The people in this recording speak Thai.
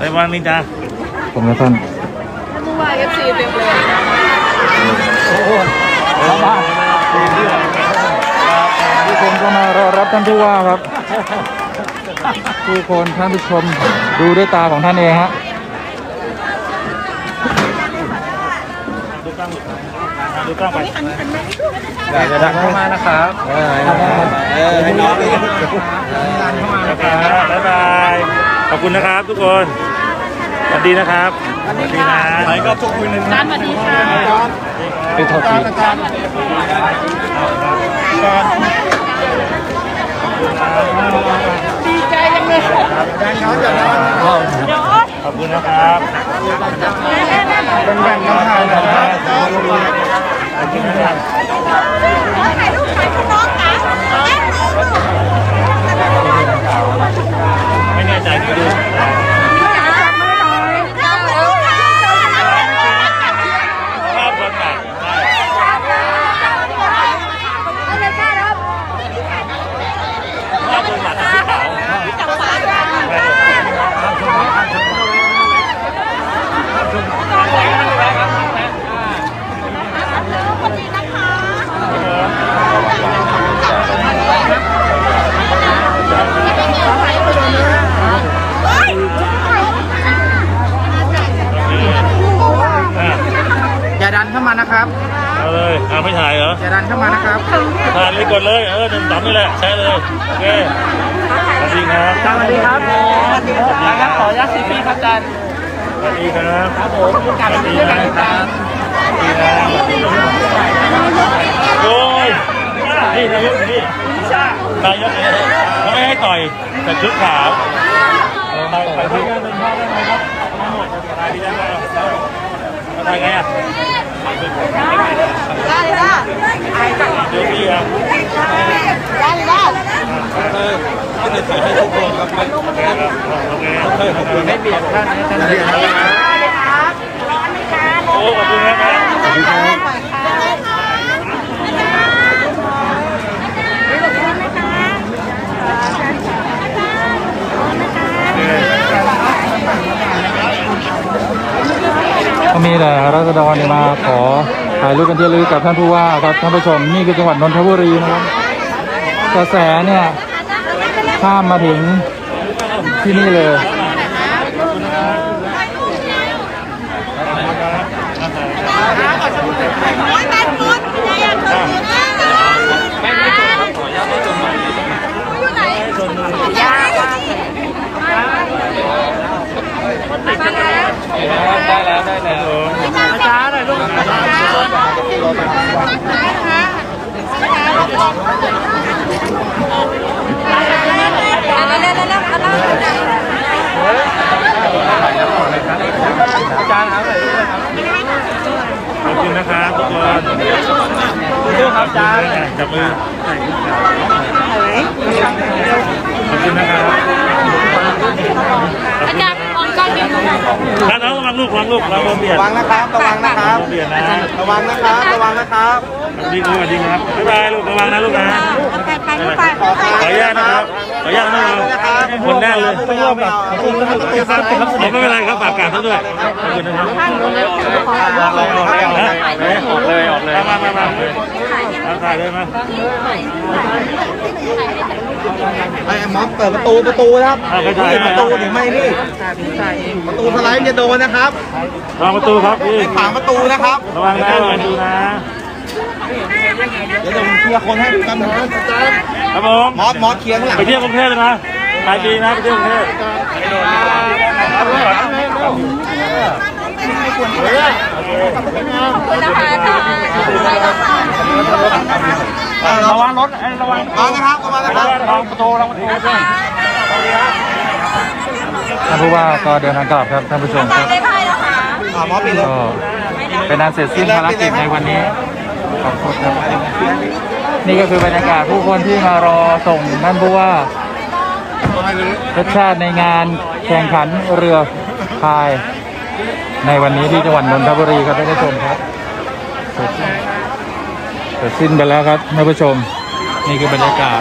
ไปวางนี่จ้าผมกับท่านเมื่อวานเอฟซีเต็มเลยทุกคนก็มารอรับท่านผู้ว่าครับ ทุกคนท่านผู้ชมดูด้วยตาของท่านเองฮะดูกล้องดูกล้องไปอยากจะดังเข้ามานะครับเออเออให้น้องเลยครับบ๊ายบายขอบคุณนะครับทุกคน สวัสดีนะครับสวัสดีนะไปก็ทุกคนร้านสวัสดีค่ะเป็นทอทีดีใจยังเลยขอบคุณนะครับเป็นแบ่งกันถ่ายนะครับถ่ายรูปถ่ายคุณน้องค่ะ ไม่แน่ใจไม่ดูภาพบนหนักภาพบนหนักสีขาวอะ อย่า ดันเข้ามานะครับเอาเลยอะไม่ถ่ายเหรออย่าดันเข้ามานะครับทานเลยกดเลย เออหนึ่งสองนี่แหละใช้เลย โอเค สวัสดีครับสวัสดีครับสวัสดีครับขออนุญาตสิพี่ครับอาจารย์สวัสดีครับครับผมผู้การสวัสดีด้วยคกัรันบครับโอ้ยนี่นายกอยู่นี่นายกเนี่ยเขาไม่ให้ต่อยแต่ชุดขาวไปไปที่งานเป็นพ่อได้ไหมครับทั้งหมดถ่ายดีแล้วมา ถ่ายไงอะได้เลยนะเดี๋ยวพี่อะได้เลยนะโอเคขอบคุณไม่เบียดท่านนะท่านเบียดโอ้ขอบคุณนะครับ ก็มีแต่รัษฎรเนี่ยมาขอถ่ายรูปเป็นที่ระลึกกับท่านผู้ว่าครับท่านผู้ชมนี่คือจังหวัดนนทบุรีนะครับกระแสเนี่ยข้ามมาถึงที่นี่เลย ได้แล้วได้แล้ว ช้าหน่อยลูก อา จารย์ครับขอบคุณนะครับทุกคนดูครับอาจารย์จับมือขอบคุณนะครับ อาจารย์มองกล้องนิดนึง ท่านน้องระวังลูกระวังลูกระวังเบียดระวังนะครับ ระวังนะครับเบียดนะระวังนะครับ ระวังนะครับสวัสดีครับสวัสดีครับบ๊ายบายลูกระวังนะลูกนะไปไปลูกไปขออนุญาตนะครับ ขออนุญาตนะครับคนแน่นเลยไม่เอาไม่เอาผมไม่เป็นไรครับฝากการท่านด้วยขอบคุณนะครับนะออกเลยออกเลยมามามามาถ่ายเลยมาไอ้ ม็อบเปิดประตูประตูนะครับเอาไปถ่ายนี่ประตูถึงไม่นี่ประตูสไลด์จะโดนนะครับระวังประตูครับพี่ไอ้ขวางประตูนะครับระวังนะระวังดูนะเดี๋ยวเดี๋ยวผมเคลียร์คนให้กันนะครับผมม็อบม็อบเคลียร์ข้างหลังไปเที่ยวกรุงเทพเลยนะปลายปีนะไปเที่ยวกรุงเทพ ระวังรถระวังระวังนะครับระวังนะครับระวังประตูระวังประตูท่านผู้ว่าก็เดินทางกลับครับท่านผู้ชมครับอ่าม็อบปิดเลยก็เป็นอันเสร็จสิ้นภารกิจในวันนี้ขอบคุณครับนี่ก็คือบรรยากาศผู้คนที่มารอส่งท่านผู้ว่ารสชาติในงานแข่งขันเรือพาย ในวันนี้ที่จังหวัดนนทบุรีครับท่านผู้ชมครับ เสร็จสิ้นเสร็จสิ้นไปแล้วครับท่านผู้ชม นี่คือบรรยากาศ